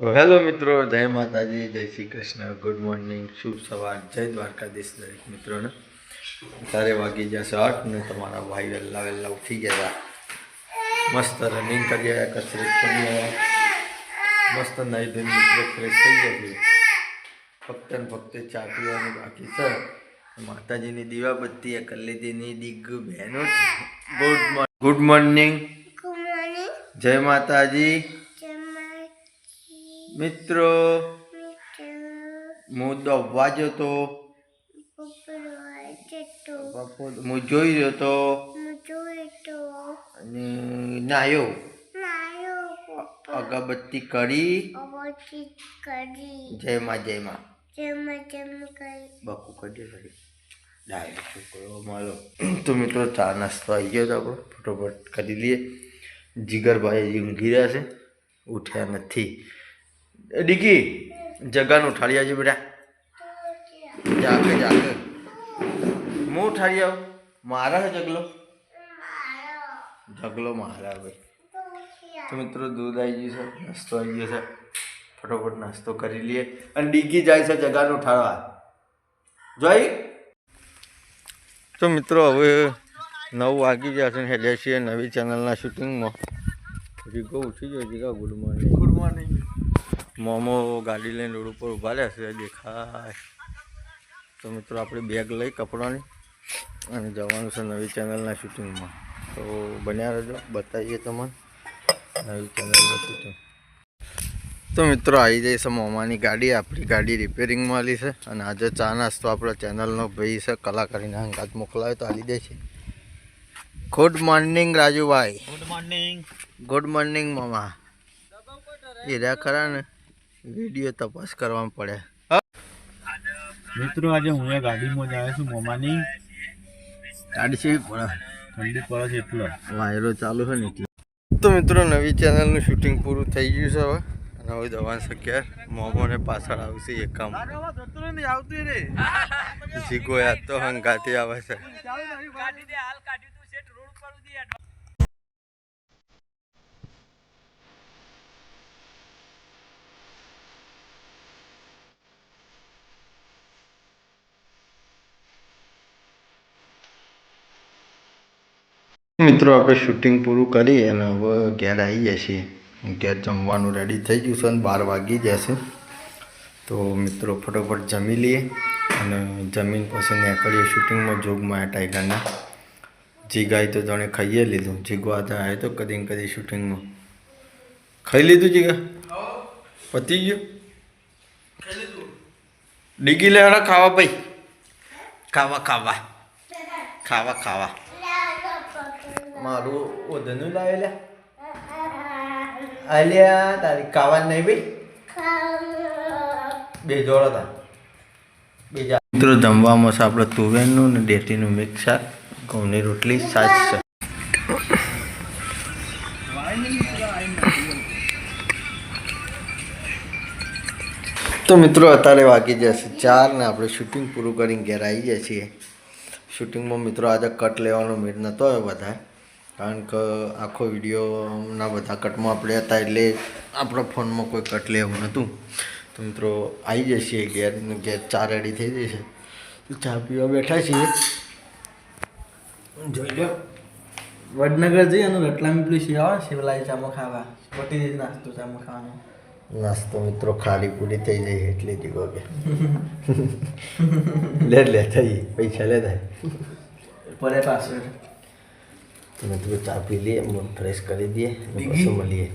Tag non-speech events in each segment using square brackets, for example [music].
Hello મિત્રો જય માતાજી જય શ્રી કૃષ્ણ. ગુડ મોર્નિંગ શુભ સવાર. જય દ્વારકાધીશ દરેક મિત્રોને. તારે વાગી જશે આઠ ને તમારા ભાઈ વહેલા વહેલા ઉઠી ગયા મસ્ત રનિંગ કરી આવ્યા કસરત કરી આવ્યા. મસ્ત નહીં ધોઈને મિત્રો ફ્રેશ થઈ ગયા છે ફક્ત ને ફક્ત ચા પીવાનું બાકી છે. માતાજીની દીવાબત્તી એ કરી લીધીની દીગ બહેનો ગુડ મોર્નિંગ ગુડ મોર્નિંગ જય માતાજી. મિત્રો હું વાજ્યો તો? બાપુ હું જોઈ રહ્યો તો? અને નાયો. અગરબત્તી કરી. જય માં જય માં બાપુ કરી કરી ડાયો છોકરો મારો તો મિત્રો ચા નાસ્તો આવી ગયો તો આપણો. ફટોફટ કરી લઈએ. જીગરભાઈ ઊંઘી રહ્યા છે. ઉઠ્યા નથી. ડીકી, જગાનું ઉઠાડી આવજો બેટા. જાગે જાગે હું ઉઠાડી આવ મારા છે જગલો? જગલો મારા ભાઈ. તો મિત્રો, દૂધ આવી ગયું છે, નાસ્તો આવી ગયો છે. ફટોફટ નાસ્તો કરી લઈએ. અને ડીકી જાય છે જગાનું ઉઠાડવા જોઈ? તો મિત્રો, હવે નવ વાગી ગયા છે ને હેડ્યા છીએ નવી ચેનલના શૂટિંગમાં જીગો ઉઠી ગયો જીગા ગુડ મોર્નિંગ મોમો ગાડી લઈને રોડ ઉપર ઊભા રહ્યા છે દેખાય. તો મિત્રો આપણે બેગ લઈ કપડાની અને જવાનું છે નવી ચેનલના શૂટિંગમાં તો બન્યા રહેજો બતાવીએ તમને નવી ચેનલનું શૂટિંગ તો મિત્રો આવી જાય છે મોમાની ગાડી. આપણી ગાડી રિપેરિંગમાં આલી છે અને આજે ચા નાસ્તો આપણા ચેનલનો ભાઈ છે કલાકારીના અંગાત મોકલાવે તો આલી દે છે. Good morning Rajubhai. Good morning good morning મામા. એ રહ્યા ખરા ને? વીડિયો તપાસ કરવા પડે. મિત્રો આજે હું ગાડીમાં જ આવ્યો છું મોમાની. ગાડી પડે ઠંડી પડે છે એટલો. વાયરો ચાલુ છે ને એટલે. તો મિત્રો નવી ચેનલનું શૂટિંગ પૂરું થઈ ગયું છે હવે. અને હવે દવાન શક્યા મોમોને પાછળ આવશે એક કામ. જીગો યાદ તો હંગાથી આવે છે. મિત્રો, આપણે શૂટિંગ પૂરું કરી અને હવે ઘેર આવી જાય છીએ. ઘેર જમવાનું રેડી થઈ ગયું છે અને બાર વાગી જશે તો મિત્રો, ફટોફટ જમી લઈએ અને જમીન પછી નીકળીએ શૂટિંગમાં જોગમાં ટાઈગરના. જીગાઈ તો જાણે ખાઈએ લીધું. જીગો તો આવ્યો તો કદી ને કદી શૂટિંગમાં ખાઈ લીધું જીગા? પતી ગયું? ડીગી લેવાના ખાવા ભાઈ? ખાવા ખાવા. ખાવા ખાવા. મારું ઓધનું લાવે લે. આલ્યા તારી કાવા નહીં ભાઈ? બે જોડો તા બીજા. મિત્રો જમવામાં છે આપણે તુવેરનું ને ડેટીનું મિક્સ શાક. ઘઉંની રોટલી સાચ છે. તો મિત્રો અત્યારે વાગી જશે ચાર ને આપણે શૂટિંગ પૂરું કરીને ઘેર આવી જાય છીએ. શૂટિંગમાં મિત્રો આજે કટ લેવાનો મેળ નહોતો આવ્યો વધારે કારણ કે આખો વિડીયોના બધા કટમાં આપણે હતા એટલે આપણા ફોનમાં કોઈ કટ લેવું નહોતું. તો મિત્રો આવી જશે ઘેર ઘેર ચા રેડી થઈ જશે તો ચા પીવા બેઠા છીએ. જોઈ લો. વડનગર જઈ અને રટલામી પેલી સેવા શિવલાઈ ચામો ખાવા પટી જઈ નાસ્તો ચામો ખાવાનો નાસ્તો મિત્રો ખાલી પૂરી થઈ જાય એટલે જ કે [laughs] લે લે થઈ. પૈસા લે થાય. પડે પાછળ. તો મિત્રો ચા પી લઈએ મૂડ ફ્રેશ કરી દઈએ પછી મળીએ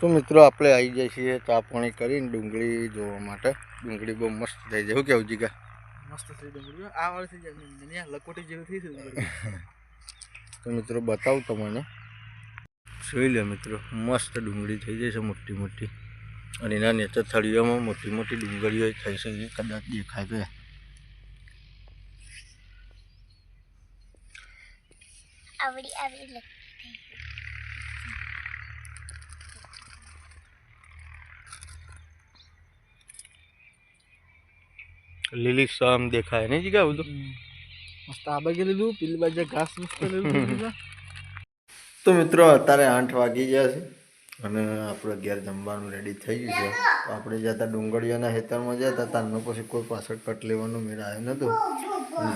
તો મિત્રો આપણે આવી જઈએ છીએ ચા પાણી કરીને ડુંગળી જોવા માટે. ડુંગળી બહુ મસ્ત થઈ જાય. કેવું જીગા? મસ્ત થઈ ડુંગળી. આ વાળી થઈ જાય લકોટી જેવી થઈ છે તો મિત્રો બતાવું તમને. જોઈ લે મિત્રો મસ્ત ડુંગળી થઈ જાય છે મોટી મોટી. અને એના નીચે થળીઓમાં મોટી મોટી ડુંગળીઓ થઈ છે કદાચ દેખાય તો. આવડી આવડી લીલી સામ દેખાય નહીં જીગા બધું મસ્ત આબા કે લીધું પેલી બાજુ ઘાસ મસ્ત લીધું તો મિત્રો અત્યારે આઠ વાગી ગયા છે અને આપણે અગિયાર જમવાનું રેડી થઈ ગયું છે. તો આપણે જતા ડુંગળીઓના ખેતરમાં જતા તારનો પછી કોઈ પાછળ કટ લેવાનો મેળ આવ્યો નહોતો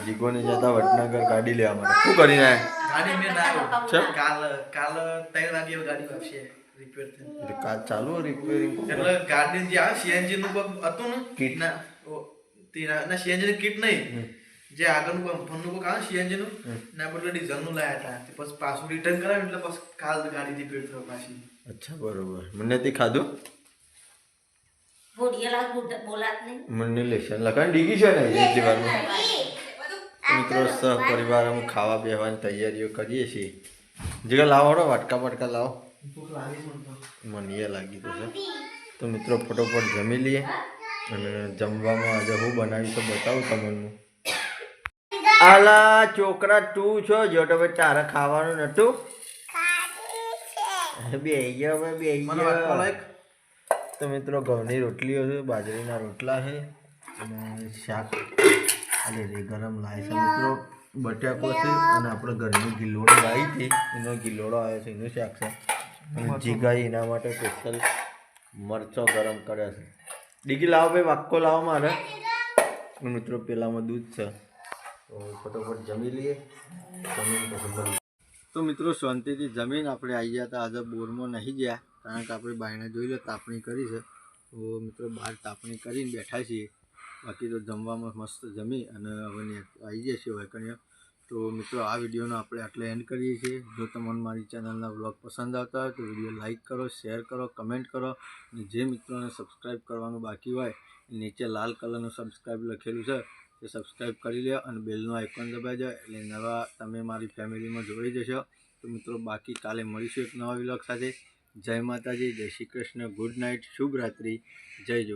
જીગોને જતા વડનગર ગાડી લેવા માટે. શું કરીને આવ્યા ગાડી મેં ના આવ્યો. કાલ કાલ ત્રણ વાગે ગાડી વાપશે રિપેર થઈ ચાલુ રિપેરિંગ એટલે ગાડી જે આવે સીએનજી નું પગ હતું ને કીટ ના ઓ, ના- ના સીએનજી ની કિટ નહીં જે આગળનું ફોનનું પગ આવે સીએનજી નું ના બદલે ડીઝલનું લાયા હતા તે પછી પાછું રિટર્ન કરાવ્યું એટલે પછી કાલ ગાડી રિપેર થયો પાછી અચ્છા બરોબર મને તે ખાધું બોલાત નહીં મને લેશન લખાણ ડીગી છે ને વારમાં મિત્રો સહ પરિવાર અમે ખાવા બેસવાની તૈયારીઓ કરીએ છીએ. જીગા લાવો વાટકા વાટકા લાવો. મને એ લાગી તો છે. તો મિત્રો ફટોફટ જમી લઈએ અને જમવામાં આજે હું બનાવી તો બતાવું તમને. આલા છોકરા તું છો? જો તમે તારે ખાવાનું નતું બે ગયો હવે બે લાયક? તો મિત્રો ઘઉંની રોટલીઓ છે બાજરીના રોટલા છે અને શાક. અરે રે ગરમ લાય છે મિત્રો. બટાકો છે અને આપણે ઘરની ગિલોડો લાવી હતી એનો ગિલોડો આવ્યો છે એનું શાક છે. અને જીગાઈ એના માટે સ્પેશિયલ મરચો ગરમ કર્યો છે. ડીગી લાવો ભાઈ વાક્કો લાવો મારે. મિત્રો પેલામાં દૂધ છે. તો ફટોફટ જમી લઈએ. જમીન તો મિત્રો શાંતિથી જમીન આપણે આવી ગયા હતા. આજે બોરમાં નહીં ગયા કારણ કે આપણે બાયણે જોઈ લો તાપણી કરી છે. તો મિત્રો બહાર તાપણી કરીને બેઠા છીએ. બાકી તો જમવામાં મસ્ત જમી અને હવે આવી જશે હોય વૈકણ્ય તો મિત્રો, આ વિડીયોનો આપણે આટલે એન્ડ કરીએ છીએ. જો તમને મારી ચેનલના વ્લોગ પસંદ આવતા હોય તો વીડિયો લાઇક કરો, શેર કરો, કમેન્ટ કરો. અને જે મિત્રોને સબસ્ક્રાઈબ કરવાનું બાકી હોય નીચે લાલ કલરનું સબસ્ક્રાઈબ લખેલું છે, તે સબસ્ક્રાઈબ કરી લો અને બેલનું આઇકોન દબાઈ જાય એટલે નવા તમે મારી ફેમિલીમાં જોડાઈ જશો. તો મિત્રો, બાકી કાલે મળીશું એક નવા વ્લોગ સાથે. જય માતાજી, જય શ્રી કૃષ્ણ, ગુડ નાઇટ, શુભ રાત્રિ. જય જો